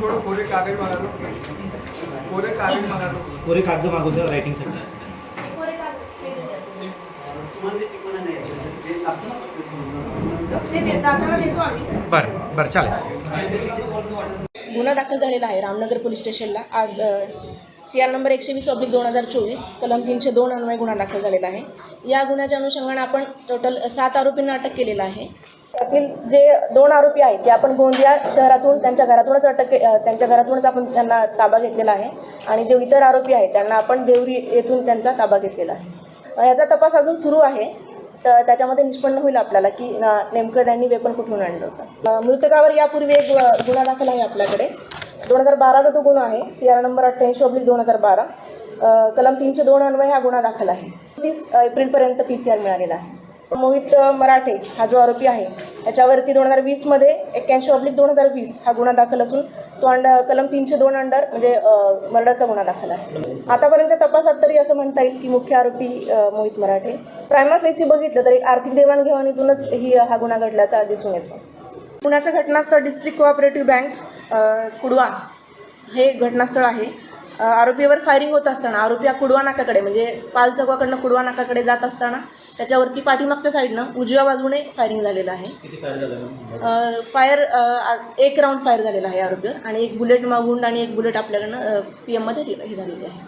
थोडं कोरे कागद मागा कोरे कागद मागा कोरे कागद मागून द्या रायटिंगसाठी ते दे- जाताना देतो आम्ही बरं बरं चालेल. गुन्हा दाखल झालेला आहे रामनगर पोलीस स्टेशनला. आज सी आर नंबर एकशे वीस ऑब्लिक दोन हजार चोवीस कलम तीनशे दोन अन्वय गुन्हा दाखल झालेला आहे. या गुन्ह्याच्या अनुषंगाने आपण टोटल सात आरोपींना अटक केलेलं आहे. त्यातील जे दोन आरोपी आहेत ते आपण गोंदिया शहरातून त्यांच्या घरातूनच अटक के त्यांच्या घरातूनच आपण त्यांना ताबा घेतलेला आहे. आणि जे इतर आरोपी आहेत त्यांना आपण देवरी येथून त्यांचा ताबा घेतलेला आहे. याचा तपास अजून सुरू आहे. तर त्याच्यामध्ये निष्पन्न होईल आपल्याला की न- नेमकं त्यांनी वेपन कुठून आणलं होतं. मृतकावर यापूर्वी एक गुन्हा दाखल आहे आपल्याकडे. दोन हजार बाराचा तो गुन्हा आहे. सी आर नंबर अठ्ठ्याऐंशी ऑब्लिक दोन हजार बारा. कलम तीनशे दोन अन्वय हा गुन्हा दाखल आहे. तीस एप्रिलपर्यंत पी सी आर मिळालेला आहे. मोहित मराठे हा जो आरोपी आहे त्याच्यावरती दोन हजार वीसमध्ये एक्क्याऐंशी ऑब्लिक दोन हजार वीस हा गुन्हा दाखल असून तो अंड कलम तीनशे दोन अंडर म्हणजे मर्डरचा गुन्हा दाखल आहे. आतापर्यंत तपासात तरी असं म्हणता येईल की मुख्य आरोपी मोहित मराठे. प्रायमा फेसी बघितलं तर एक आर्थिक देवाणघेवाणीतूनच ही हा गुन्हा घडल्याचा दिसून येतो पुण्याचं घटनास्थळ डिस्ट्रिक्ट कोऑपरेटिव्ह बँक अ, कुडवा हे घटनास्थळ आहे. आरोपीवर फायरिंग होत असताना आरोपी हा कुडवा नाकाकडे म्हणजे पाल चौकाकडनं कुडवा नाकाकडे जात असताना त्याच्यावरती पाठीमागच्या साईडनं उजव्या बाजूने फायरिंग झालेलं आहे. फायर एक राऊंड फायर झालेला आहे आरोपीवर आणि एक बुलेट मागून आणि एक बुलेट आपल्याकडनं पी एममध्ये हे झालेली आहे.